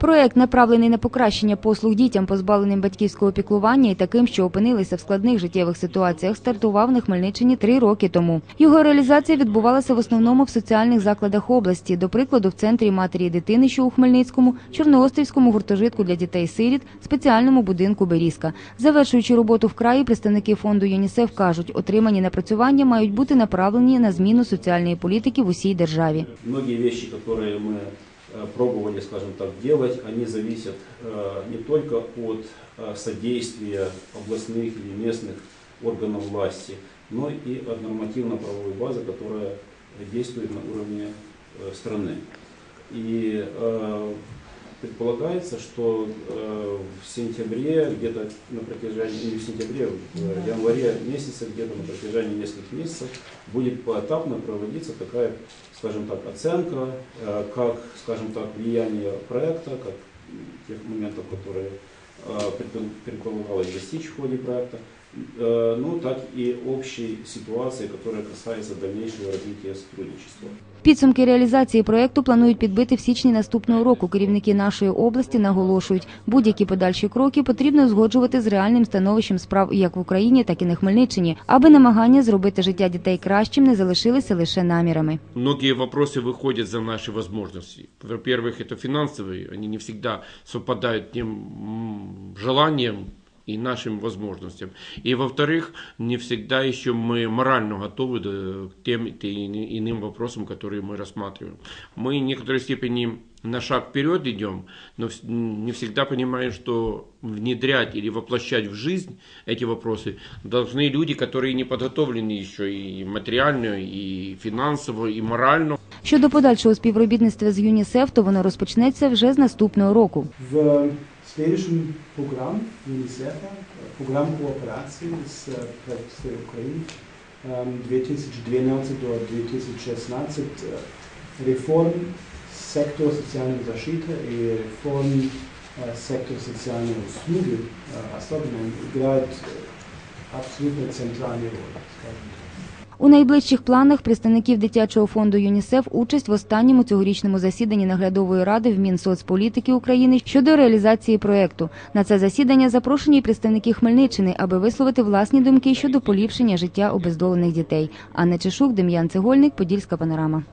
Проект направлений на покращення послуг дітям, позбавленим батьківського піклування і таким, що опинилися в складних життєвих ситуаціях, стартував на Хмельниччині три роки тому. Його реалізація відбувалася в основному в соціальних закладах області, до прикладу, в центрі матері і дитини, що у Хмельницькому, Чорноострівському гуртожитку для дітей-сиріт, спеціальному будинку Берізка. Завершуючи роботу в краї, представники фонду ЮНІСЕФ кажуть, отримані напрацювання мають бути направлені на зміну соціальної політики в усій державі. Многие вещи, которые мы э, пробовали, скажем так, делать, они зависят э, не только от э, содействия областных или местных органов власти, но и от нормативно-правовой базы, которая действует на уровне э, страны. И э, предполагается, что э, в сентябре, где-то на протяжении, не в сентябре, в январе месяце, где-то на протяжении нескольких месяцев будет поэтапно проводиться такая, скажем так, оценка, э, как, скажем так, влияние проекта, как тех моментов, которые э, предпо- предполагалось достичь в ходе проекта, э, ну, так и общей ситуации, которая касается дальнейшего развития сотрудничества. Підсумки реалізації проекту планують підбити в січні наступного року. Керівники нашої області наголошують, будь-які подальші кроки потрібно узгоджувати з реальним становищем справ як в Україні, так і на Хмельниччині, аби намагання зробити життя дітей кращим не залишилися лише намірами. Многие вопросы выходят за наши возможности. Во-первых, это финансовые, они не всегда совпадают тем м, желанием и нашим возможностям. И во-вторых, не всегда еще мы морально готовы да, к тем и ини- иным вопросам, которые мы рассматриваем. Мы в некоторой степени на шаг вперед идем, но вс- не всегда понимаем, что внедрять или воплощать в жизнь эти вопросы должны люди, которые не подготовлены еще и материально, и финансово, и морально. Щодо подальшого співробітництва з ЮНІСЕФ, то воно розпочнеться вже з наступного року. В schwedischen Programm UNICEF, äh, Program Kooperacije äh, iz Evropske Ukrajine 2012 ähm, do 2016, äh, reform sektor socijalne zašite i reform sektor socijalne usluge, a igraju apsolutno zentrale Rolle. У найближчих планах представників дитячого фонду ЮНІСЕФ участь в останньому цьогорічному засіданні наглядової ради в Мінсоцполітики України щодо реалізації проекту. На це засідання запрошені представники Хмельниччини, аби висловити власні думки щодо поліпшення життя обездолених дітей. Анна Чешук, Дем'ян Цегольник, Подільська панорама.